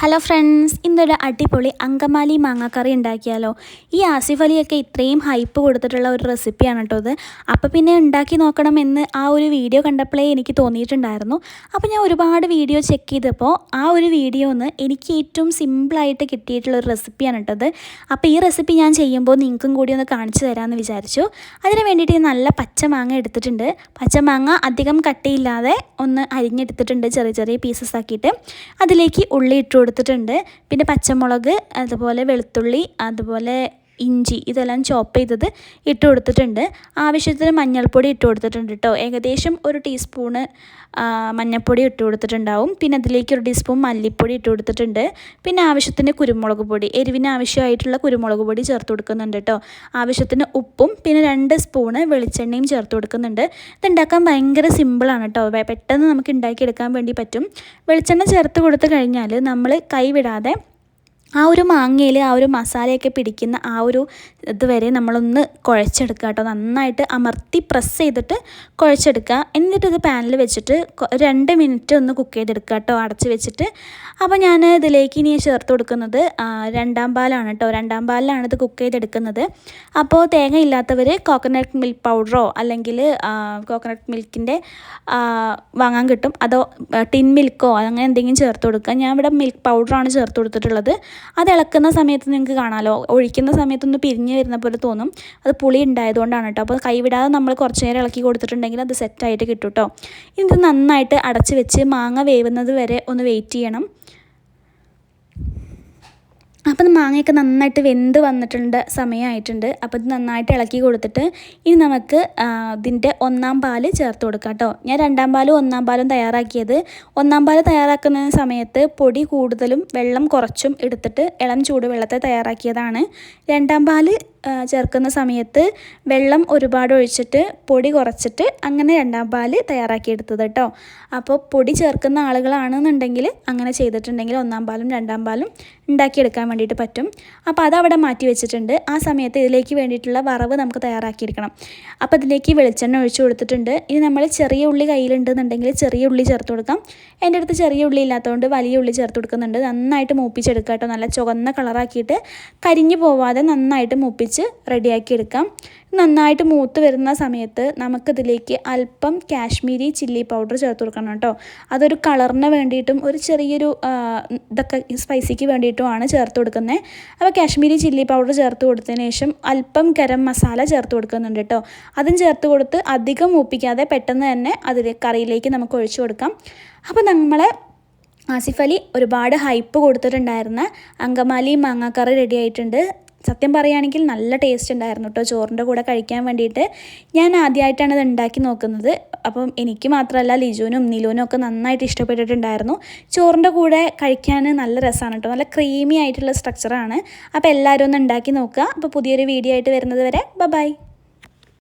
Hello friends ഇന്നൊരു അടിപൊളി അങ്കമാലി മാങ്ങാക്കറി ഉണ്ടാക്കിയാലോ? ഈ ആസിഫ് അലിയൊക്കെ ഇത്രയും ഹൈപ്പ് കൊടുത്തിട്ടുള്ള ഒരു റെസിപ്പിയാണ് കേട്ടോ ഇത്. അപ്പോൾ പിന്നെ ഉണ്ടാക്കി നോക്കണമെന്ന് ആ ഒരു വീഡിയോ കണ്ടപ്പോഴേ എനിക്ക് തോന്നിയിട്ടുണ്ടായിരുന്നു. അപ്പോൾ ഞാൻ ഒരുപാട് വീഡിയോ ചെക്ക് ചെയ്തപ്പോൾ ആ ഒരു വീഡിയോ ഒന്ന് എനിക്ക് ഏറ്റവും സിമ്പിളായിട്ട് കിട്ടിയിട്ടുള്ള ഒരു റെസിപ്പിയാണ് കേട്ടത് അപ്പോൾ ഈ റെസിപ്പി ഞാൻ ചെയ്യുമ്പോൾ നിങ്ങൾക്കും കൂടി ഒന്ന് കാണിച്ചു തരാമെന്ന് വിചാരിച്ചു. അതിന് വേണ്ടിയിട്ട് നല്ല പച്ചമാങ്ങ എടുത്തിട്ടുണ്ട്. പച്ചമാങ്ങ അധികം കട്ടിയില്ലാതെ ഒന്ന് അരിഞ്ഞെടുത്തിട്ടുണ്ട് ചെറിയ ചെറിയ പീസസ് ആക്കിയിട്ട്. അതിലേക്ക് ഉള്ളി ഇട്ടു കൊടുത്തിട്ടുണ്ട്. പിന്നെ പച്ചമുളക് അതുപോലെ വെളുത്തുള്ളി അതുപോലെ ഇഞ്ചി ഇതെല്ലാം ചോപ്പ് ചെയ്തത് ഇട്ട് കൊടുത്തിട്ടുണ്ട്. ആവശ്യത്തിന് മഞ്ഞൾപ്പൊടി ഇട്ട് കൊടുത്തിട്ടുണ്ട് കേട്ടോ ഏകദേശം ഒരു ടീസ്പൂണ് മഞ്ഞൾപ്പൊടി ഇട്ട് കൊടുത്തിട്ടുണ്ടാവും. പിന്നെ അതിലേക്ക് ഒരു ടീസ്പൂൺ മല്ലിപ്പൊടി ഇട്ട് കൊടുത്തിട്ടുണ്ട്. പിന്നെ ആവശ്യത്തിന് കുരുമുളക് പൊടി എരിവിന് ആവശ്യമായിട്ടുള്ള കുരുമുളക് പൊടി ചേർത്ത് കൊടുക്കുന്നുണ്ട് കേട്ടോ ആവശ്യത്തിന് ഉപ്പും പിന്നെ രണ്ട് സ്പൂണ് വെളിച്ചെണ്ണയും ചേർത്ത് കൊടുക്കുന്നുണ്ട്. ഇത് ഉണ്ടാക്കാൻ ഭയങ്കര സിമ്പിളാണ് കേട്ടോ പെട്ടെന്ന് നമുക്ക് ഉണ്ടാക്കിയെടുക്കാൻ വേണ്ടി പറ്റും. വെളിച്ചെണ്ണ ചേർത്ത് കൊടുത്തു കഴിഞ്ഞാൽ നമ്മൾ കൈവിടാതെ ആ ഒരു മാങ്ങയിൽ ആ ഒരു മസാലയൊക്കെ പിടിക്കുന്ന ആ ഒരു ഇതുവരെ നമ്മളൊന്ന് കുഴച്ചെടുക്കുക കേട്ടോ. നന്നായിട്ട് അമർത്തി പ്രസ് ചെയ്തിട്ട് കുഴച്ചെടുക്കുക. ഇത് പാനിൽ വെച്ചിട്ട് രണ്ട് മിനിറ്റ് ഒന്ന് കുക്ക് ചെയ്തെടുക്കുക കേട്ടോ. അടച്ച് വെച്ചിട്ട്. അപ്പോൾ ഞാൻ ഇതിലേക്ക് ഇനി ചേർത്ത് കൊടുക്കുന്നത് രണ്ടാം പാലാണ് കേട്ടോ. രണ്ടാം പാലിലാണ് ഇത് കുക്ക് ചെയ്തെടുക്കുന്നത്. അപ്പോൾ തേങ്ങ ഇല്ലാത്തവർ കോക്കനട്ട് മിൽക്ക് പൗഡറോ അല്ലെങ്കിൽ കോക്കനട്ട് മിൽക്കിന്റെ വാങ്ങാൻ കിട്ടും. അതോ ടിൻ മിൽക്കോ അങ്ങനെ എന്തെങ്കിലും ചേർത്ത് കൊടുക്കുക. ഞാൻ ഇവിടെ മിൽക്ക് പൗഡറാണ് ചേർത്ത് കൊടുത്തിട്ടുള്ളത്. അത് ഇളക്കുന്ന സമയത്ത് നിങ്ങൾക്ക് കാണാമല്ലോ ഒഴിക്കുന്ന സമയത്തൊന്ന് പിരിഞ്ഞ് വരുന്ന പോലെ തോന്നും. അത് പുളി ഉണ്ടായതുകൊണ്ടാണ് കേട്ടോ അപ്പോൾ കൈവിടാതെ നമ്മൾ കുറച്ച് നേരം ഇളക്കി കൊടുത്തിട്ടുണ്ടെങ്കിൽ അത് സെറ്റായിട്ട് കിട്ടും കേട്ടോ ഇത് നന്നായിട്ട് അടച്ച് വെച്ച് മാങ്ങ വേവുന്നത് വരെ ഒന്ന് വെയിറ്റ് ചെയ്യണം. അപ്പം മാങ്ങയൊക്കെ നന്നായിട്ട് വെന്ത് വന്നിട്ടുണ്ട് സമയമായിട്ടുണ്ട് അപ്പോൾ ഇത് നന്നായിട്ട് ഇളക്കി കൊടുത്തിട്ട് ഇനി നമുക്ക് ഇതിന്റെ ഒന്നാം പാൽ ചേർത്ത് കൊടുക്കാം കേട്ടോ. ഞാൻ രണ്ടാം പാലും ഒന്നാം പാലും തയ്യാറാക്കിയത്. ഒന്നാം പാൽ തയ്യാറാക്കുന്ന സമയത്ത് പൊടി കൂടുതലും വെള്ളം കുറച്ചും എടുത്തിട്ട് ഇളം ചൂടുവെള്ളത്തെ തയ്യാറാക്കിയതാണ്. രണ്ടാം പാൽ ചേർക്കുന്ന സമയത്ത് വെള്ളം ഒരുപാട് ഒഴിച്ചിട്ട് പൊടി കുറച്ചിട്ട് അങ്ങനെ രണ്ടാം പാൽ തയ്യാറാക്കിയെടുത്തത് കേട്ടോ. അപ്പോൾ പൊടി ചേർക്കുന്ന ആളുകളാണെന്നുണ്ടെങ്കിൽ അങ്ങനെ ചെയ്തിട്ടുണ്ടെങ്കിൽ ഒന്നാം പാലും രണ്ടാം പാലും ഉണ്ടാക്കിയെടുക്കാൻ വേണ്ടിയിട്ട് പറ്റും. അപ്പോൾ അതവിടെ മാറ്റി വെച്ചിട്ടുണ്ട്. ആ സമയത്ത് ഇതിലേക്ക് വേണ്ടിയിട്ടുള്ള വറവ് നമുക്ക് തയ്യാറാക്കിയെടുക്കണം അപ്പോൾ ഇതിലേക്ക് വെളിച്ചെണ്ണ ഒഴിച്ചു കൊടുത്തിട്ടുണ്ട്. ഇനി നമ്മൾ ചെറിയ ഉള്ളി കയ്യിലുണ്ടെന്നുണ്ടെങ്കിൽ ചെറിയ ഉള്ളി ചേർത്ത് കൊടുക്കാം. എന്റെ അടുത്ത് ചെറിയ ഉള്ളി ഇല്ലാത്തതുകൊണ്ട് വലിയ ഉള്ളി ചേർത്ത് കൊടുക്കുന്നുണ്ട്. നന്നായിട്ട് മൂപ്പിച്ചെടുക്കുക കേട്ടോ. നല്ല ചുവന്ന കളറാക്കിയിട്ട് കരിഞ്ഞു പോവാതെ നന്നായിട്ട് മൂപ്പിച്ച് റെഡിയാക്കി എടുക്കാം. നന്നായിട്ട് മൂത്ത് വരുന്ന സമയത്ത് നമുക്കിതിലേക്ക് അല്പം കാശ്മീരി ചില്ലി പൗഡർ ചേർത്ത് കൊടുക്കണം കേട്ടോ. അതൊരു കളറിന് വേണ്ടിയിട്ടും ഒരു ചെറിയൊരു ഇതൊക്കെ സ്പൈസിക്ക് വേണ്ടിയിട്ടുമാണ് ചേർത്ത് കൊടുക്കുന്നത്. അപ്പോൾ കാശ്മീരി ചില്ലി പൗഡർ ചേർത്ത് കൊടുത്തതിന് ശേഷം അല്പം ഗരം മസാല ചേർത്ത് കൊടുക്കുന്നുണ്ട് കേട്ടോ. അതും ചേർത്ത് കൊടുത്ത് അധികം മൂപ്പിക്കാതെ പെട്ടെന്ന് തന്നെ അതിൽ കറിയിലേക്ക് നമുക്ക് ഒഴിച്ചു കൊടുക്കാം. അപ്പോൾ നമ്മളെ ആസിഫ് അലി ഒരുപാട് ഹൈപ്പ് കൊടുത്തിട്ടുണ്ടായിരുന്ന അങ്കമാലി മാങ്ങാക്കറി റെഡി ആയിട്ടുണ്ട്. സത്യം പറയുകയാണെങ്കിൽ നല്ല ടേസ്റ്റ് ഉണ്ടായിരുന്നു കേട്ടോ ചോറിന്റെ കൂടെ കഴിക്കാൻ വേണ്ടിയിട്ട് ഞാൻ ആദ്യമായിട്ടാണ് ഇത് ഉണ്ടാക്കി നോക്കുന്നത്. അപ്പം എനിക്ക് മാത്രമല്ല ലിജുവിനും നിലുവിനും ഒക്കെ നന്നായിട്ട് ഇഷ്ടപ്പെട്ടിട്ടുണ്ടായിരുന്നു. ചോറിന്റെ കൂടെ കഴിക്കാൻ നല്ല രസമാണ് കേട്ടോ നല്ല ക്രീമി ആയിട്ടുള്ള സ്ട്രക്ചറാണ് അപ്പോൾ എല്ലാവരും ഒന്ന് ഉണ്ടാക്കി നോക്കുക. അപ്പോൾ പുതിയൊരു വീഡിയോ ആയിട്ട് വരുന്നത് വരെ ബൈ